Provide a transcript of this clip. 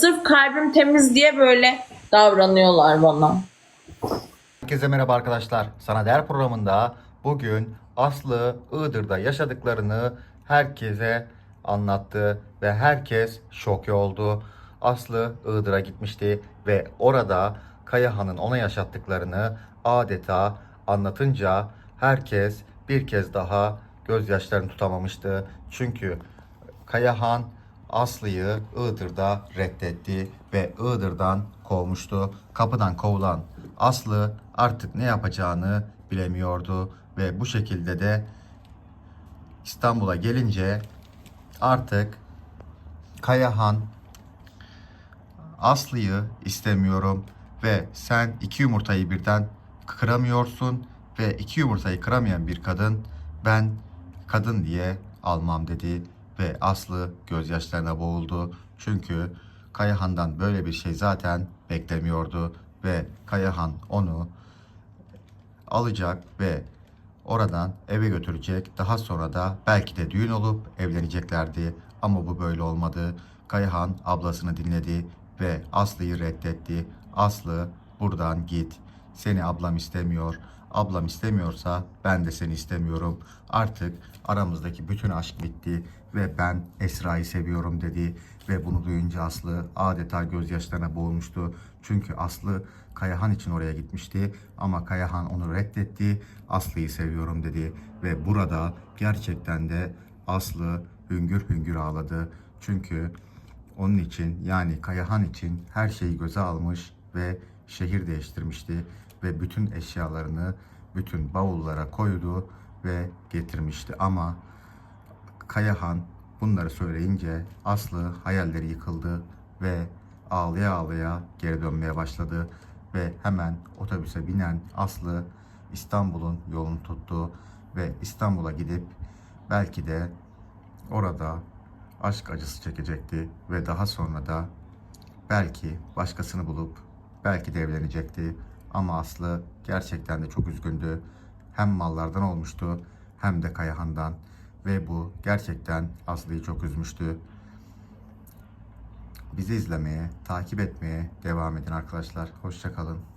Sırf kalbim temiz diye böyle davranıyorlar bana. Herkese merhaba arkadaşlar. Sana Değer programında bugün Aslı Iğdır'da yaşadıklarını herkese anlattı ve herkes şok oldu. Aslı Iğdır'a gitmişti ve orada Kayahan'ın ona yaşattıklarını adeta anlatınca herkes bir kez daha gözyaşlarını tutamamıştı. Çünkü Kayahan Aslı'yı Iğdır'da reddetti ve Iğdır'dan kovmuştu. Kapıdan kovulan Aslı artık ne yapacağını bilemiyordu ve bu şekilde de İstanbul'a gelince artık Kayahan Aslı'yı istemiyorum ve sen iki yumurtayı birden kıramıyorsun ve iki yumurtayı kıramayan bir kadın ben kadın diye almam dedi ve Aslı gözyaşlarına boğuldu. Çünkü Kayahan'dan böyle bir şey zaten beklemiyordu ve Kayahan onu alacak ve oradan eve götürecek. Daha sonra da belki de düğün olup evleneceklerdi. Ama bu böyle olmadı. Kayahan ablasını dinledi ve Aslı'yı reddetti. Aslı buradan git. Seni ablam istemiyor. Ablam istemiyorsa ben de seni istemiyorum. Artık aramızdaki bütün aşk bitti ve ben Esra'yı seviyorum dedi. Ve bunu duyunca Aslı adeta gözyaşlarına boğulmuştu. Çünkü Aslı Kayahan için oraya gitmişti ama Kayahan onu reddetti. Aslı'yı seviyorum dedi ve burada gerçekten de Aslı hüngür hüngür ağladı. Çünkü onun için yani Kayahan için her şeyi göze almış ve şehir değiştirmişti ve bütün eşyalarını bütün bavullara koydu ve getirmişti. Ama Kayahan bunları söyleyince Aslı hayalleri yıkıldı ve ağlaya ağlaya geri dönmeye başladı ve hemen otobüse binen Aslı İstanbul'un yolunu tuttu ve İstanbul'a gidip belki de orada aşk acısı çekecekti ve daha sonra da belki başkasını bulup belki de evlenecekti. Ama Aslı gerçekten de çok üzgündü. Hem mallardan olmuştu hem de Kayahan'dan ve bu gerçekten Aslı'yı çok üzmüştü. Bizi izlemeye, takip etmeye devam edin arkadaşlar. Hoşçakalın.